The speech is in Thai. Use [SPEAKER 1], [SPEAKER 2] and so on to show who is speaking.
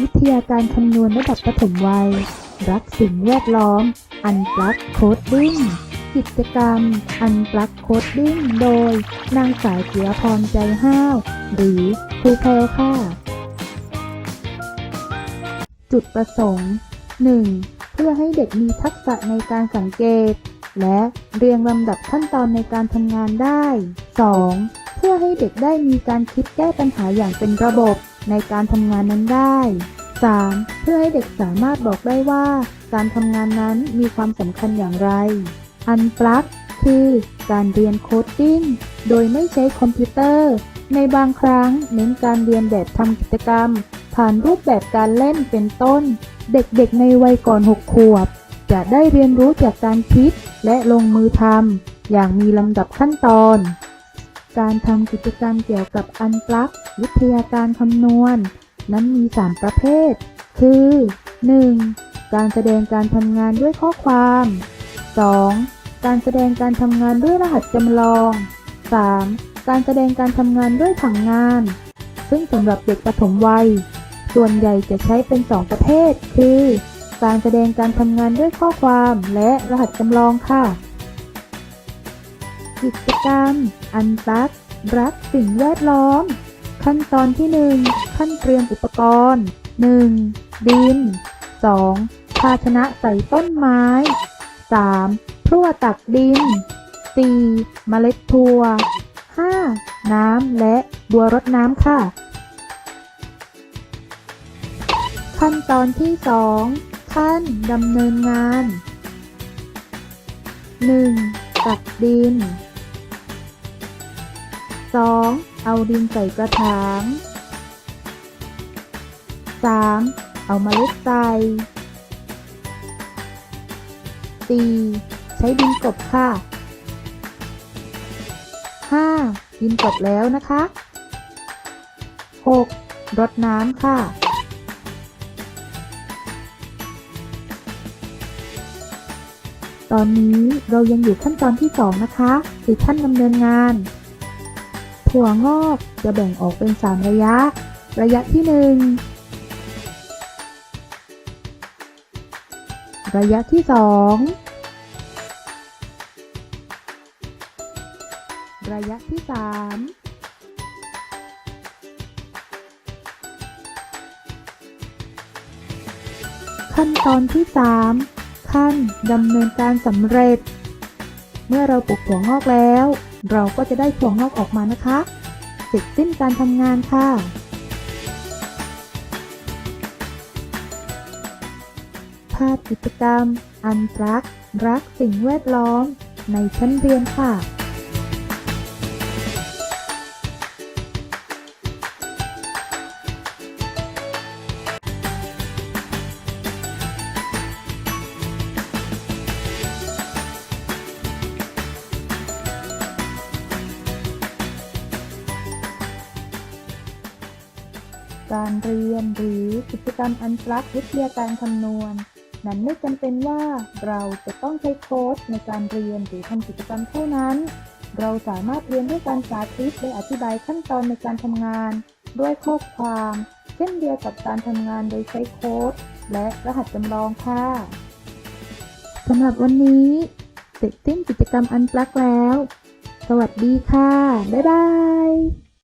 [SPEAKER 1] วิทยาการคำนวณระดับประถมวัย รักสิ่งแวดล้อม อันปลักโคดดิ้ง กิจกรรม อันปลักโคดดิ้ง โดย นางสาวจิรพรใจห้าว หรือครูแพรค่ะ จุดประสงค์ 1. เพื่อให้เด็กมีทักษะในการสังเกต และเรียงลำดับขั้นตอนในการทำงานได้ 2. เพื่อให้เด็กได้มีการคิดแก้ปัญหาอย่างเป็นระบบ ในการทำงานนั้นได้ 3. เพื่อให้เด็กสามารถบอกได้ว่า การทำงานนั้นมีความสำคัญอย่างไร อันปลักคือการเรียนโคดดิ้งโดยไม่ใช้คอมพิวเตอร์ ในบางครั้งเน้นการเรียนแบบทำกิจกรรม ผ่านรูปแบบการเล่นเป็นต้น เด็กๆในวัยก่อน 6 ขวบ จะได้เรียนรู้จากการคิดและลงมือทำอย่างมีลำดับขั้นตอน การทำกิจกรรมเกี่ยวกับอันปลักวิทยาการคำนวณ นั้นมี 3 ประเภท คือ 1. การแสดงการทำงานด้วยข้อความ 2. การแสดงการทำงานด้วยรหัสจำลอง 3. การแสดงการทำงานด้วยผังงาน ซึ่งสำหรับเด็กปฐมวัย ส่วนใหญ่จะใช้เป็น 2 ประเภท คือ การแสดงการทำงานด้วยข้อความและรหัสจำลองค่ะ กิจกรรม อันรักรักสิ่งแวดล้อม ขั้นตอนที่ 1 ขั้นเตรียมอุปกรณ์ 1. ดิน 2. ภาชนะใส่ต้นไม้ 3. พรั่วตักดิน 4. เมล็ดถั่ว 5. น้ำและบัวรดน้ำค่ะ ขั้นตอนที่ 2 ขั้นดำเนินงาน 1. ตักดิน 2. เอาดินใส่กระถาง 3. เอามาเมล็ดใส่ 4. ใช้ดินกบค่ะ 5. ดินกบแล้วนะคะ 6. รดน้ำค่ะตอนนี้เรายังอยู่ขั้นตอนที่ 2 นะคะ คือขั้นดำเนินงาน ถั่วงอกจะแบ่งออกเป็น 3 ระยะ ระยะที่ 1 ระยะที่ 2 ระยะที่ 3 ขั้นตอนที่ 3 ขั้นดำเนินการสำเร็จ เมื่อเราปลูกถั่วงอกแล้ว เราก็จะได้ถั่วงอกออกมานะคะเสร็จสิ้นการทำงานค่ะ ภาพกิจกรรม อันรัก รักสิ่งแวดล้อม ในชั้นเรียนค่ะ การเรียนหรือกิจกรรมอันปลักวิทยาการคำนวณ นั้นไม่จำเป็นว่าเราจะต้องใช้โค้ดในการเรียนหรือทำกิจกรรมเท่านั้น เราสามารถเรียนด้วยการสาธิตและอธิบายขั้นตอนในการทำงาน ด้วยข้อความ เช่นเดียวกับการทำงานโดยใช้โค้ด และรหัสจำลองค่ะสำหรับวันนี้เสร็จสิ้นกิจกรรมอันปลักแล้ว สวัสดีค่ะ บ๊ายบาย